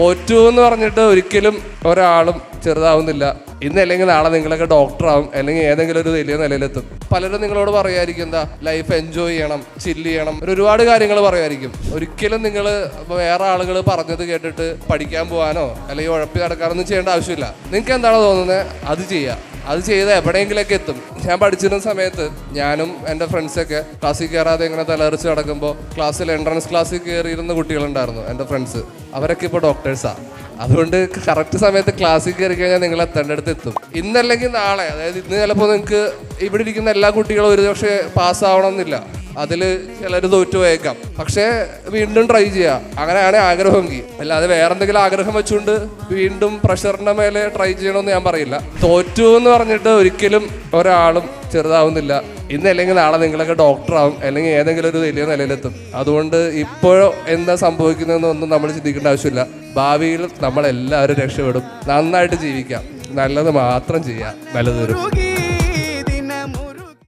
തോറ്റു എന്ന് പറഞ്ഞിട്ട് ഒരിക്കലും ഒരാളും ചെറുതാവുന്നില്ല. ഇന്ന് അല്ലെങ്കിൽ നാളെ നിങ്ങളൊക്കെ ഡോക്ടറാവും അല്ലെങ്കിൽ ഏതെങ്കിലും ഒരു വലിയ നിലയിലെത്തും. പലരും നിങ്ങളോട് പറയുമായിരിക്കും എന്താ ലൈഫ് എൻജോയ് ചെയ്യണം ചില്ല് ചെയ്യണം. ഒരുപാട് കാര്യങ്ങൾ പറയുമായിരിക്കും. ഒരിക്കലും നിങ്ങൾ വേറെ ആളുകൾ പറഞ്ഞത് കേട്ടിട്ട് പഠിക്കാൻ പോകാനോ അല്ലെങ്കിൽ ഉഴപ്പി നടക്കാനൊന്നും ചെയ്യേണ്ട ആവശ്യമില്ല. നിങ്ങൾക്ക് എന്താണോ തോന്നുന്നത്? അത് ചെയ്യുക അത് ചെയ്ത് എവിടെയെങ്കിലൊക്കെ എത്തും. ഞാൻ പഠിച്ചിരുന്ന സമയത്ത് ഞാനും എന്റെ ഫ്രണ്ട്സൊക്കെ ക്ലാസ്സിൽ കയറാതെ ഇങ്ങനെ തലറിച്ച് നടക്കുമ്പോൾ ക്ലാസ്സിൽ എൻട്രൻസ് ക്ലാസ്സിൽ കയറിയിരുന്ന കുട്ടികളുണ്ടായിരുന്നു എന്റെ ഫ്രണ്ട്സ്. അവരൊക്കെ ഇപ്പോൾ ഡോക്ടേഴ്സാണ് അതുകൊണ്ട് കറക്റ്റ് സമയത്ത് ക്ലാസ്സിൽ കയറി കഴിഞ്ഞാൽ നിങ്ങൾ എത്തേണ്ട അടുത്ത് എത്തും. ഇന്നല്ലെങ്കിൽ നാളെ അതായത് ഇന്ന് ചിലപ്പോൾ നിങ്ങൾക്ക് ഇവിടെ ഇരിക്കുന്ന എല്ലാ കുട്ടികളും ഒരു പക്ഷേ പാസ്സാവണമെന്നില്ല അതിൽ ചിലർ തോറ്റുപോയേക്കാം. പക്ഷേ വീണ്ടും ട്രൈ ചെയ്യുക അങ്ങനെയാണ് ആഗ്രഹമെങ്കിൽ അല്ലാതെ വേറെ എന്തെങ്കിലും ആഗ്രഹം വെച്ചുകൊണ്ട് വീണ്ടും പ്രഷറിന്റെ മേലെ ട്രൈ ചെയ്യണമെന്ന് ഞാൻ പറയില്ല. തോറ്റു എന്ന് പറഞ്ഞിട്ട് ഒരിക്കലും ഒരാളും ചെറുതാവുന്നില്ല. ഇന്ന് അല്ലെങ്കിൽ നാളെ നിങ്ങളൊക്കെ ഡോക്ടറാവും അല്ലെങ്കിൽ ഏതെങ്കിലും ഒരു വലിയ നിലയിലെത്തും. അതുകൊണ്ട് ഇപ്പോഴോ എന്താ സംഭവിക്കുന്നതെന്നൊന്നും നമ്മൾ ചിന്തിക്കേണ്ട ആവശ്യമില്ല. ഭാവിയിൽ നമ്മളെല്ലാവരും രക്ഷപ്പെടും. നന്നായിട്ട് ജീവിക്കാം. നല്ലത് മാത്രം ചെയ്യാം. നല്ലത് വരും